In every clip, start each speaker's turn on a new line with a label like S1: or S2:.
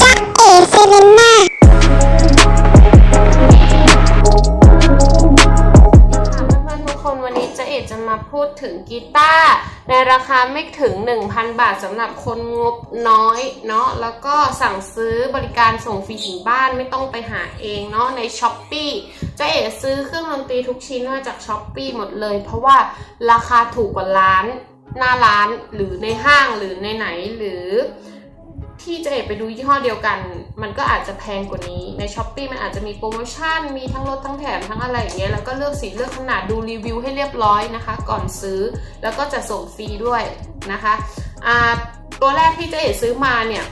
S1: จ๊ะเอเซเลน่า
S2: ค่ะเพื่อนทุกคนวันนี้เจ๊เอจะมาพูดถึงกีตาร์ในราคาไม่ถึง 1,000 บาทสำหรับคนงบน้อยเนาะแล้วก็สั่งซื้อบริการส่งฟรีถึงบ้านไม่ต้องไปหาเองเนาะใน s h อ p e e เจ๊เอกซื้อเครื่องดนตรีทุกชิ้นมาจาก s h อ p e e หมดเลย เพราะว่าราคาถูกกว่าร้านหน้าร้านหรือในห้างหรือในไหนหรือ ที่จะเอกไปดูยี่ห้อเดียวกัน มันก็อาจจะแพงกว่านี้ในช้อปปีมันอาจจะมีโปรโมชั่น มีทั้งลดทั้งแถมทั้งอะไรอย่างเงี้ยแล้วก็เลือกสีเลือกขนาดดูรีวิวให้เรียบร้อยนะคะ ก่อนซื้อแล้วก็จะส่งฟรีด้วยนะคะอ่าตัวแรกที่เจะเอกซื้อมาเนี่ย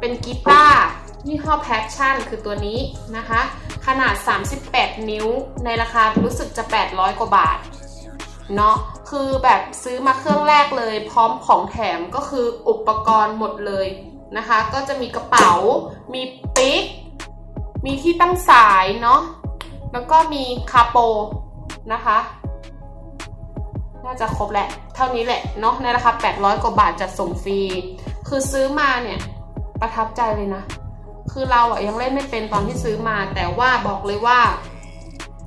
S2: เป็นกีตาร์ยี่ห้อ Passion คือตัวนี้นะคะ ขนาด 38 นิ้วในราคารู้สึกจะ 800 กว่าบาทเนาะคือแบบซื้อมาเครื่องแรกเลย พร้อมของแถมก็คืออุปกรณ์หมดเลย นะคะ ก็จะมีกระเป๋า มีปิ๊กมีที่ตั้งสายเนาะ แล้วก็มีคาโปนะคะ น่าจะครบแหละ เท่านี้แหละเนาะ ในราคา 800 กว่าบาทจัดส่งฟรี คือซื้อมาเนี่ยประทับใจเลยนะ คือเราอะยังเล่นไม่เป็นตอนที่ซื้อมา แต่ว่าบอกเลยว่า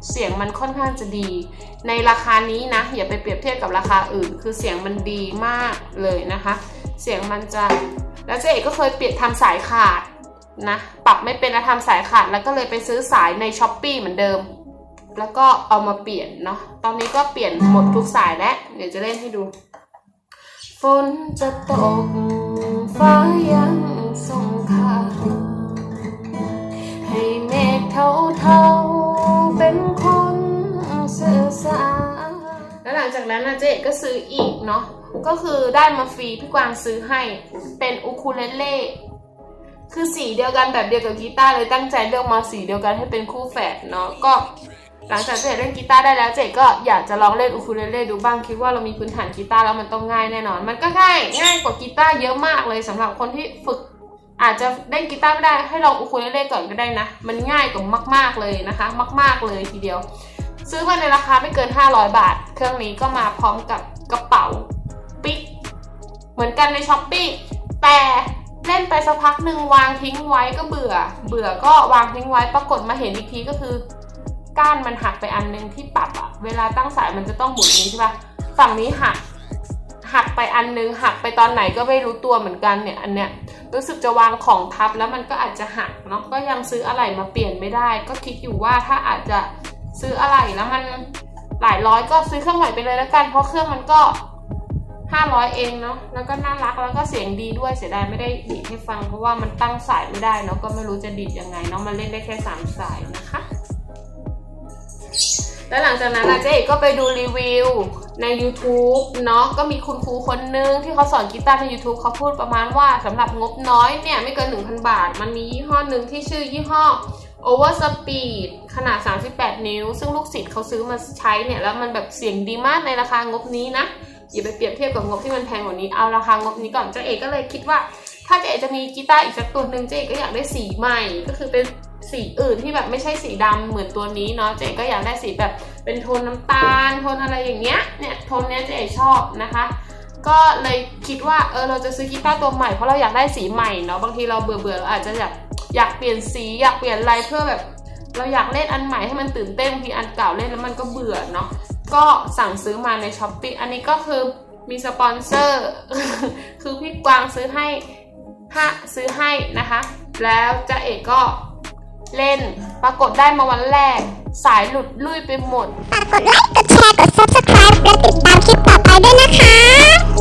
S2: เสียงมันค่อนข้างจะดี ในราคานี้นะ อย่าไปเปรียบเทียบกับราคาอื่น คือเสียงมันดีมากเลยนะคะ เสียงมันจะ แล้วเจ๊เอกก็เคยเปลี่ยนทำสายขาดนะปรับไม่เป็นนะทำสายขาดแล้วก็เลยไปซื้อสายในช้อปปีเหมือนเดิม แล้วก็เอามาเปลี่ยนเนาะตอนนี้ก็เปลี่ยนหมดทุกสายแล้วเดี๋ยวจะเล่นให้ดู ฝนจะตกฟ้ายังส่งข่าวให้เมฆเทาๆ จากนั้นนะเจ๊ก็ซื้ออีกเนาะก็คือได้มาฟรีพี่กวางซื้อให้เป็นอูคูเลเล่คือสีเดียวกันแบบเดียวกับกีตาร์เลยตั้งใจเลือกมาสีเดียวกันให้เป็นคู่แฝดเนาะก็หลังจากเจ๊เล่นกีตาร์ได้แล้วเจ๊ก็อยากจะลองเล่นอูคูเลเล่ดูบ้างคิดว่าเรามีพื้นฐานกีตาร์แล้วมันต้องง่ายแน่นอน มันก็ง่ายง่ายกว่ากีตาร์เยอะมากเลยสำหรับคนที่ฝึก อาจจะเล่นกีตาร์ไม่ได้ให้ลองอูคูเลเล่ก่อนก็ได้นะ มันง่ายกว่ามาก ๆเลยนะคะ มาก ๆเลยทีเดียว ซื้อมาในราคาไม่เกิน 500 บาท เครื่องนี้ก็มาพร้อมกับกระเป๋าปิ๊กเหมือนกันในช้อปปี้แต่เล่นไปสักพักหนึ่งวางทิ้งไว้ก็เบื่อ เบื่อก็วางทิ้งไว้ปรากฏมาเห็นอีกทีก็คือ ก้านมันหักไปอันนึงที่ปรับอะเวลาตั้งสายมันจะต้องหมุนนี้ใช่ปะฝั่งนี้หักหักไปอันนึงหักไปตอนไหนก็ไม่รู้ตัวเหมือนกันเนี่ยอันเนี้ยรู้สึกจะวางของทับแล้วมันก็อาจจะหักเนาะก็ยังซื้ออะไรมาเปลี่ยนไม่ได้ ก็คิดอยู่ว่าถ้าอาจจะ ซื้ออะไรแล้วมันหลายร้อยก็ซื้อเครื่องใหม่ไปเลยแล้วกัน เพราะเครื่องมันก็500เองเนาะแล้วก็น่ารักแล้วก็เสียงดีด้วยเสียดายไม่ได้ดีดให้ฟัง เพราะว่ามันตั้งสายไม่ได้เนาะก็ไม่รู้จะดีดยังไงเนาะมันเล่นได้แค่3สายนะคะ แล้วหลังจากนั้นนะเจ๊กก็ไปดูรีวิวใน YouTube เนาะก็มีคุณครูคนนึงที่เขาสอนกีตาร์ใน YouTube เขาพูดประมาณว่าสำหรับงบน้อยเนี่ยไม่เกิน 1,000 บาท มันมียี่ห้อหนึ่งที่ชื่อยี่ห้อ Over Speed ขนาด 38 นิ้ว ซึ่งลูกศิษย์เขาซื้อมาใช้เนี่ย แล้วมันแบบเสียงดีมากในราคางบนี้นะ อย่าไปเปรียบเทียบกับงบที่มันแพงกว่านี้ เอาราคางบนี้ก่อนเจ๊เอกก็เลยคิดว่า ถ้าเจ๊เอกจะมีกีตาร์อีกสักตัวหนึ่งเจ๊เอกก็อยากได้สีใหม่ ก็คือเป็นสีอื่นที่แบบไม่ใช่สีดำเหมือนตัวนี้เนาะ เจ๊เอกก็อยากได้สีแบบเป็นโทนน้ำตาล โทนอะไรอย่างเงี้ย เนี่ยโทนเนี้ยเจ๊เอกชอบนะคะก็เลยคิดว่าเออเราจะซื้อกีตาร์ตัวใหม่เพราะเราอยากได้สีใหม่เนาะบางทีเราเบื่อเบื่อเราอาจจะอยาก อยากเปลี่ยนสีอยากเปลี่ยนอะไรเพื่อแบบ เราอยากเล่นอันใหม่ให้มันตื่นเต้นบางทีอันเก่าเล่นแล้วมันก็เบื่อเนาะก็สั่งซื้อมาในช้อปปี้อันนี้ก็คือมีสปอนเซอร์คือพี่กวางซื้อให้ฮะซื้อให้นะคะ แล้วจะเอกก็เล่นปรากฏได้มาวันแรก สายหลุดลุยไปหมด
S1: ฝากกดไลค์ กดแชร์ กด subscribe และติดตามคลิปต่อไปด้วยนะคะ